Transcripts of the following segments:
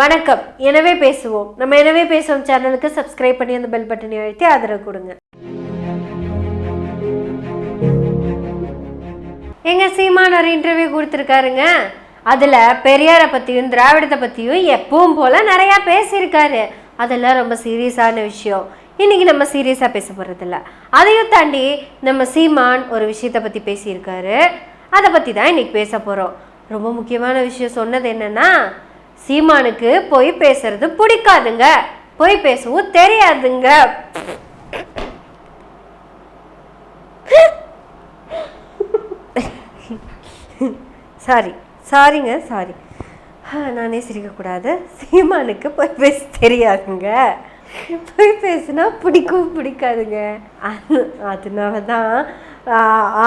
வணக்கம். எனவே பேசுவோம். நம்ம எனவே பேசுவோம் சேனலுக்கு சப்ஸ்கிரைப் பண்ணி அந்த பெல் பட்டனை அழுத்தி ஆதரவு கொடுங்க. எங்க சீமான் ஒரு இன்டர்வியூ கொடுத்துருக்காருங்க. அதுல பெரியாரை பத்தியும் திராவிடத்தை பத்தியும் எப்பவும் போல நிறைய பேசியிருக்காரு. அதெல்லாம் ரொம்ப சீரியஸான விஷயம். இன்றைக்கி நம்ம சீரியஸாக பேச போகிறதில்ல அதையும் தாண்டி நம்ம சீமான் ஒரு விஷயத்தை பற்றி பேசியிருக்காரு. அதை பற்றி தான் இன்றைக்கி பேச போகிறோம் ரொம்ப முக்கியமான விஷயம் சொன்னது என்னன்னா சீமானுக்கு பொய் பேசுறது பிடிக்காதுங்க. பொய் பேசவும் தெரியாதுங்க. சாரி சாரிங்க சாரி நானே சிரிக்கக்கூடாது. சீமானுக்கு பொய் பேச தெரியாதுங்க. பொய் பேசுனா பிடிக்கும் பிடிக்காதுங்க. அதனால தான்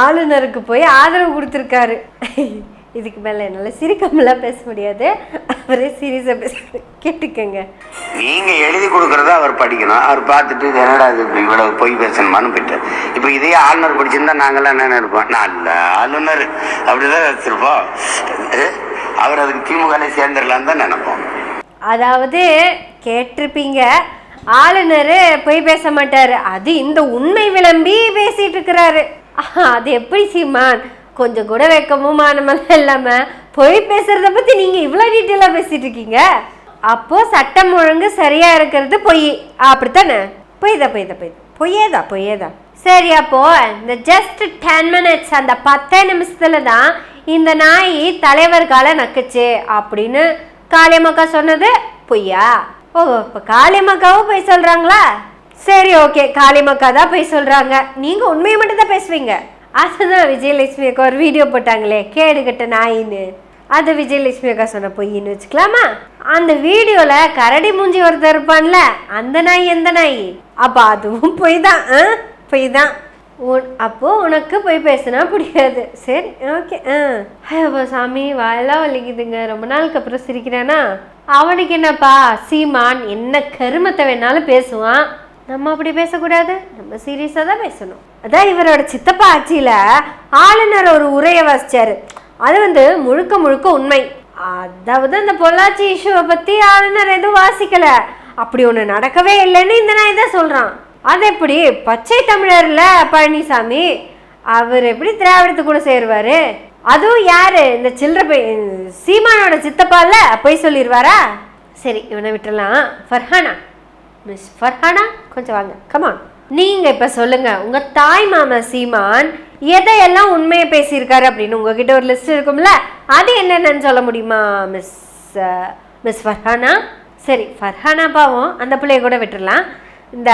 ஆளுநருக்கு போய் ஆதரவு கொடுத்துருக்காரு. இதுக்கு மேலே என்னால் சிரிக்காமலாம் பேச முடியாது. அவரே சீரியஸாக பேச கேட்டுக்கங்க. நீங்க எழுதி கொடுக்கறத அவர் படிக்கணும். அவர் பார்த்துட்டு இது என்னடா இது? இப்படி இவ்வளவு பொய் பேசணுமான்னு போயிட்டார். இப்போ இதே ஆளுநர் படிச்சிருந்தா நாங்கெல்லாம் என்ன நினைப்போம்? நல்ல ஆளுநர். அப்படிதான் வச்சிருப்போம் அவர் அதுக்கு திமுக சேர்ந்துடலான்னு தான் நினைப்போம். அதாவது கேட்டிருப்பீங்க. ஆளுநர் பொய் பேச மாட்டாரு. அது இந்த உண்மை விளம்பி பேசிட்டு இருக்கிறாரு. அது எப்படி சீமான்? கொஞ்சம் கூட வெக்கமும் மானமெல்லாம் இல்லாமல் பொய் பேசுறத பத்தி நீங்க இவ்வளோ டீட்டெயிலாக பேசிட்டு இருக்கீங்க? அப்போ சட்டம் ஒழுங்கு சரியா இருக்கிறது பொய். அப்படித்தானே? பொய்தா பொய்தா பொய். பொய்யேதா பொய்யேதா. சரி அப்போ இந்த ஜஸ்ட் டென் மினிட்ஸ் அந்த பத்தே நிமிஷத்துல தான் இந்த நாய் தலைவர் கால நக்குச்சு அப்படின்னு காளியம்மாக்கா சொன்னது பொய்யா? ஓ இப்போ காளியம்மாக்காவும் போய் சொல்றாங்களா? சரி ஓகே. காளியம்மாக்கா தான் போய் சொல்றாங்க. நீங்க உண்மையை மட்டும் தான் பேசுவீங்க. அதுதான் விஜயலட்சுமி அக்கா ஒரு வீடியோ போட்டாங்களே கேடு கட்ட நாயின்னு. அது விஜயலட்சுமி அக்கா சொன்ன பொய்ன்னு வச்சுக்கலாமா? அந்த வீடியோல கரடி மூஞ்சி ஒருத்தர் இருப்பான்ல அந்த நாய் எந்த நாய்? அப்ப அதுவும் பொய் தான் ஆ? பொய் தான் உன் அப்போ உனக்கு போய் பேசினா பிடிக்காது சரி ஓகே ஆ. அப்போ சாமி வாயெல்லாம் வலிக்குதுங்க. ரொம்ப நாளுக்கு அப்புறம் சிரிக்கிறானா? அவனுக்கு என்னப்பா சீமான் என்ன கருமத்தை வேணாலும் பேசுவான்? நம்ம அப்படி பேசக்கூடாது. நம்ம சீரியஸாக தான் பேசணும். அதான் இவரோட சித்தப்பா ஆட்சியில் ஆளுநர் ஒரு உரையை வாசிச்சாரு. அது வந்து முழுக்க முழுக்க உண்மை. அதாவது அந்த பொள்ளாச்சி இஷ்யூவை பற்றி ஆளுநர் எதுவும் வாசிக்கல. அப்படி ஒன்று நடக்கவே இல்லைன்னு இந்த நான் இதான் சொல்கிறான் அது எப்படி? பச்சை தமிழர்ல பழனிசாமி அவர் எப்படி திராவிடத்து கூட சேருவார்? அதுவும் யார்? இந்த சில்லற பை சீமானோட சித்தப்பால போய் சொல்லிடுவாரா சரி இவனை விட்டுறலாம் ஃபர்ஹானா? மிஸ் ஃபர்ஹானா கொஞ்சம் வாங்க. கமான் நீங்க இப்ப சொல்லுங்க. உங்க தாய் மாமா சீமான் எதையெல்லாம் உண்மையை பேசியிருக்காரு அப்படின்னு உங்ககிட்ட ஒரு லிஸ்ட் இருக்கும்ல? அது என்னென்னு சொல்ல முடியுமா மிஸ் மிஸ் ஃபர்ஹானா சரி ஃபர்ஹானா பாவம். அந்த பிள்ளைய கூட விட்டுடலாம் இந்த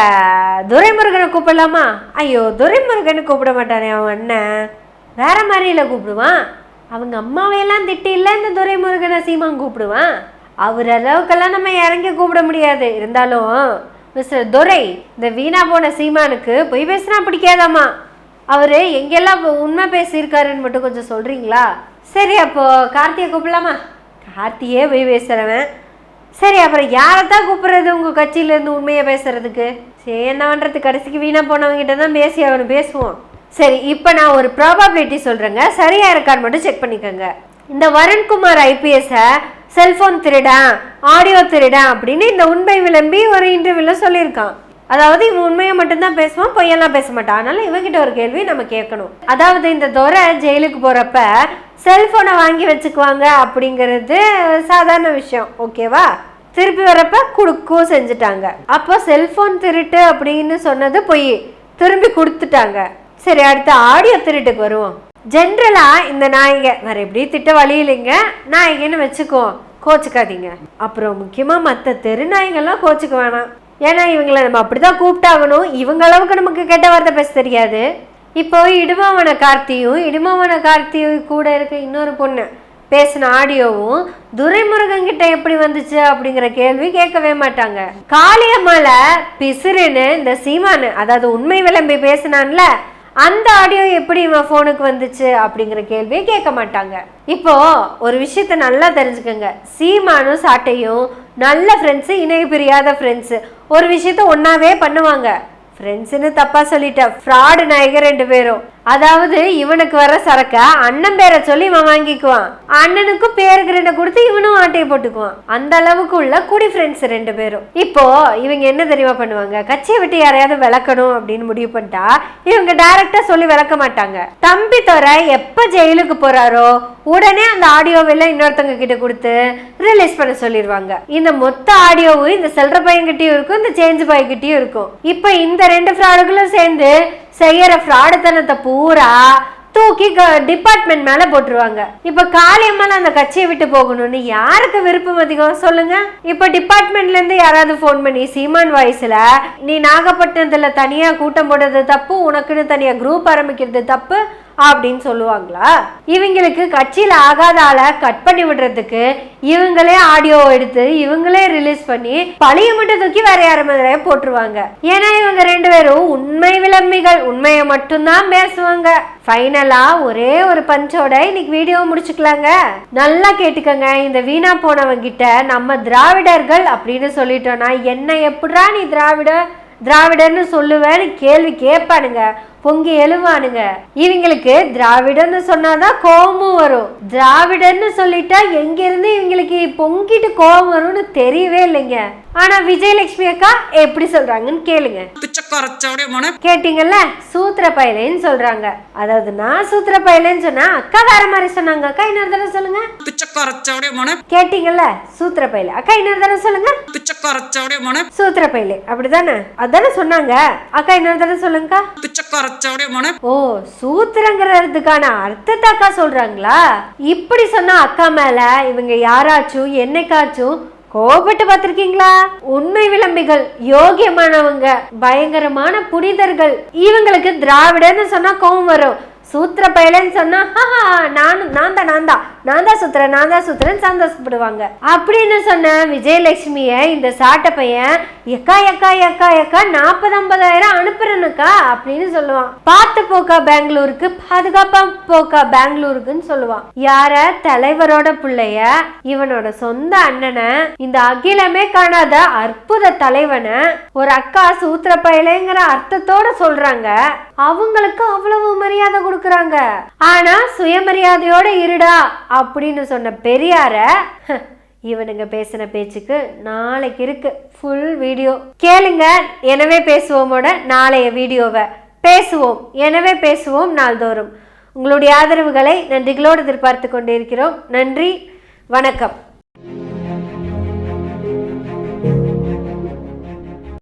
துரைமுருகனை கூப்பிடலாமா? ஐயோ துரைமுருகனை கூப்பிட மாட்டானே அவன் அண்ணன். வேற மாதிரியில் கூப்பிடுவான். அவங்க அம்மாவையெல்லாம் திட்டி இல்லை இந்த துரைமுருகனை சீமான் கூப்பிடுவான். அவர் அளவுக்கெல்லாம் நம்ம இறங்கி கூப்பிட முடியாது. இருந்தாலும் மிஸ்டர் துரை இந்த வீணா போன சீமானுக்கு பொய் பேசுனா பிடிக்காதாம்மா. அவர் எங்கெல்லாம் உண்மை பேசியிருக்காருன்னு மட்டும் கொஞ்சம் சொல்கிறீங்களா சரி அப்போ கார்த்தியை கூப்பிடலாமா? கார்த்தியே போய் பேசுகிறவன் சரி அப்புறம் யாரை தான் கூப்பிட்றது உங்கள் கட்சியிலேருந்து உண்மையை பேசுகிறதுக்கு சரி என்ன பண்ணுறது கடைசிக்கு வீணாக போனவங்ககிட்ட தான் பேசி அவனு பேசுவோம். சரி இப்போ நான் ஒரு ப்ராபபிலிட்டி சொல்கிறேங்க சரியாக இருக்கான்னு மட்டும் செக் பண்ணிக்கோங்க. இந்த வருண்குமார் ஐபிஎஸை செல்போன் திருடன் ஆடியோ திருடன் அப்படின்னு இந்த உண்மை விளம்பி ஒரு இன்டர்வியூவில் சொல்லியிருக்கான். அதாவது இவன் உண்மையை மட்டும்தான் பேசுவான் பொய்யெல்லாம் பேச மாட்டான். அதனால இவங்கிட்ட ஒரு கேள்வி நம்ம கேட்கணும். அதாவது இந்த துறை ஜெயிலுக்கு போறப்ப செல்போனை வாங்கி வச்சுக்குவாங்க அப்படிங்கிறது சாதாரண விஷயம் ஓகேவா? திருப்பி வரப்ப குடுக்கும் செஞ்சுட்டாங்க. அப்போ செல்போன் திருட்டு அப்படின்னு சொன்னது பொய். திரும்பி கொடுத்துட்டாங்க. சரி அடுத்து ஆடியோ திருட்டுக்கு வருவோம். ஜென்ரலா இந்த நாய்ங்க வேற எப்படி திட்ட வழி இல்லைங்க. நாய்ங்கன்னு வச்சுக்குவோம். கோச்சிக்காதீங்க. அப்புறம் முக்கியமாக மற்ற தெரு கோச்சிக்க வேணாம். ஏன்னா இவங்களை நம்ம அப்படி தான் கூப்பிட்டாகணும். இவங்க அளவுக்கு நமக்கு கெட்ட வார்த்தை பேச தெரியாது. இப்போ இடுமாவன கார்த்தியும் இடுமாவன கார்த்தி கூட இருக்க இன்னொரு பொண்ணு பேசின ஆடியோவும் துரைமுருகன் கிட்ட எப்படி வந்துச்சு அப்படிங்கிற கேள்வி கேட்கவே மாட்டாங்க. காளியம்மால பிசுறுன்னு இந்த சீமானு அதாவது உண்மை விளம்பி பேசினான்ல அந்த ஆடியோ எப்படி இவன் ஃபோனுக்கு வந்துச்சு அப்படிங்கிற கேள்வியை கேட்க மாட்டாங்க. இப்போ ஒரு விஷயத்த நல்லா தெரிஞ்சுக்கோங்க. சீமானும் சாட்டையும் நல்ல ஃப்ரெண்ட்ஸு இணைய பிரியாத ஃப்ரெண்ட்ஸு ஒரு விஷயத்த ஒன்றாவே பண்ணுவாங்க. ஃப்ரெண்ட்ஸுன்னு தப்பாக சொல்லிட்டேன். ஃப்ராடு நாயகர் ரெண்டு பேரும். அதாவது இவனுக்கு வர சரக்க? அண்ணன் பேரை சொல்லி இவன் வாங்கிக்குவான். அண்ணனுக்கும் பேருக்கு ரெண்டு கொடுத்து இவனும் ஆட்டையை போட்டுக்குவான். அந்த அளவுக்கு உள்ள குடி ஃப்ரெண்ட்ஸ் ரெண்டு பேரும். இப்போ இவங்க என்ன தெரியுமா பண்ணுவாங்க? கட்சியை விட்டு யாரையாவது விளக்கணும் அப்படின்னு முடிவு பண்ணிட்டா இவங்க டைரக்டா சொல்லி விளக்க மாட்டாங்க. தம்பி தோற எப்ப ஜெயிலுக்கு போறாரோ உடனே அந்த ஆடியோவெல்லாம் இன்னொருத்தவங்க கிட்ட கொடுத்து ரிலீஸ் பண்ண சொல்லிடுவாங்க. இந்த மொத்த ஆடியோவும் இந்த செல்ற பையன்கிட்டயும் இருக்கும் இந்த சேஞ்ச் பையன்கிட்டயும் இருக்கும். இப்போ இந்த ரெண்டு ஃப்ராடுகளும் சேர்ந்து செய்யற ஃப்ராடுத்தனத்தை பூரா தூக்கி டிபார்ட்மெண்ட் மேல போட்டுருவாங்க. இப்ப காளியம்மாள் அந்த கட்சியை விட்டு போகணும்னு யாருக்கு விருப்பம் அதிகம்? சொல்லுங்க. இப்ப டிபார்ட்மெண்ட்ல இருந்து யாராவது ஃபோன் பண்ணி சீமான் வாய்ஸ்ல நீ நாகப்பட்டினத்துல தனியா கூட்டம் போடுறது தப்பு உனக்குன்னு தனியா குரூப் ஆரம்பிக்கிறது தப்பு அப்படின்னு சொல்லுவாங்களா? இவங்களுக்கு கட்சியில் ஆகாத ஆளை கட் பண்ணி விடுறதுக்கு இவங்களே ஆடியோ எடுத்து இவங்களே ரிலீஸ் பண்ணி பழைய மட்டும் தூக்கி வேற யார மாதிரியே போட்டுருவாங்க. ஏன்னா இவங்க ரெண்டு பேரும் உண்மை விளம்பிகள் உண்மையை மட்டும்தான் பேசுவாங்க. ஃபைனலா ஒரே ஒரு பஞ்சோட இன்னைக்கு வீடியோ முடிச்சுக்கலாங்க. நல்லா கேட்டுக்கங்க. இந்த வீணா போனவங்க கிட்ட நம்ம திராவிடர்கள் அப்படின்னு சொல்லிட்டோம்னா என்ன எப்படா நீ திராவிட திராவிடர்னு சொல்லுவேன்னு கேள்வி கேட்பானுங்க. பொங்கி எழுவானுங்க இவங்களுக்கு திராவிடன்னு சொன்னாதான் கோபமும் வரும். திராவிடன்னு சொல்லிட்டா எங்க இருந்து இவங்களுக்கு பொங்கிட்டு கோபம் வரும்னு தெரியவே இல்லைங்க. ஆனா விஜயலட்சுமி அக்கா எப்படி சொல்றாங்கன்னு கேளுங்க. கேட்டீங்கல்ல? சூத்திர பயலேன்னு சொல்றாங்க. அதாவது நான் சூத்திர பயலேன்னு சொன்னா அக்கா வேற மாதிரி சொன்னாங்க. அக்கா இன்னொரு தடவை சொல்லுங்க. கேட்டீங்கல்ல? சூத்திர பயல அக்கா இன்னொரு தடவை சொல்லுங்க. சூத்திர பயலே அப்படிதானே? அதானே சொன்னாங்க. அக்கா இன்னொரு தடவை சொல்லுங்கக்கா. பிச்சைக்காரச்சவடைய மன ஓ சூத்திரங்கிறதுக்கான அர்த்தத்தை அக்கா சொல்றாங்களா? இப்படி சொன்னா அக்கா மேல இவங்க யாராச்சும் என்னைக்காச்சும் கோபப்பட்டு பார்த்திருக்கீங்களா? உண்மை விளம்பிகள் யோகியமானவங்க பயங்கரமான புனிதர்கள். இவங்களுக்கு திராவிடன்னு சொன்னா கோபம் வரும். சூத்திர பயலன்னு சொன்னா நானும் நான் தான் நான் தான் நான் தான் சுத்துறேன் நான் தான் சுத்துறேன்னு சந்தோஷப்படுவாங்க அப்படின்னு சொன்ன விஜயலட்சுமிய இந்த சாட்டை பையன் எக்கா எக்கா எக்கா எக்கா நாற்பது ஐம்பதாயிரம் அனுப்புறேனுக்கா அப்படின்னு சொல்லுவான். பார்த்து போக்கா பெங்களூருக்கு பாதுகாப்பா போக்கா பெங்களூருக்குன்னு சொல்லுவான். யார? தலைவரோட பிள்ளைய இவனோட சொந்த அண்ணனை இந்த அகிலமே காணாத அற்புத தலைவனை ஒரு அக்கா சூத்திர பயலைங்கிற அர்த்தத்தோட சொல்றாங்க. அவங்களுக்கு அவ்வளவு மரியாதை கொடுக்கறாங்க. ஆனா சுயமரியாதையோட இருடா அப்படின்னு சொன்ன பெரியார இவனுங்க பேசின பேச்சுக்கு நாளைக்கு இருக்கு ஃபுல் வீடியோ கேளுங்க எனவே பேசுவோமோட நாளைய வீடியோவை. பேசுவோம் எனவே பேசுவோம் நாள்தோறும். உங்களுடைய ஆதரவுகளை நன்றிகளோடு எதிர்பார்த்து கொண்டிருக்கிறோம். நன்றி வணக்கம்.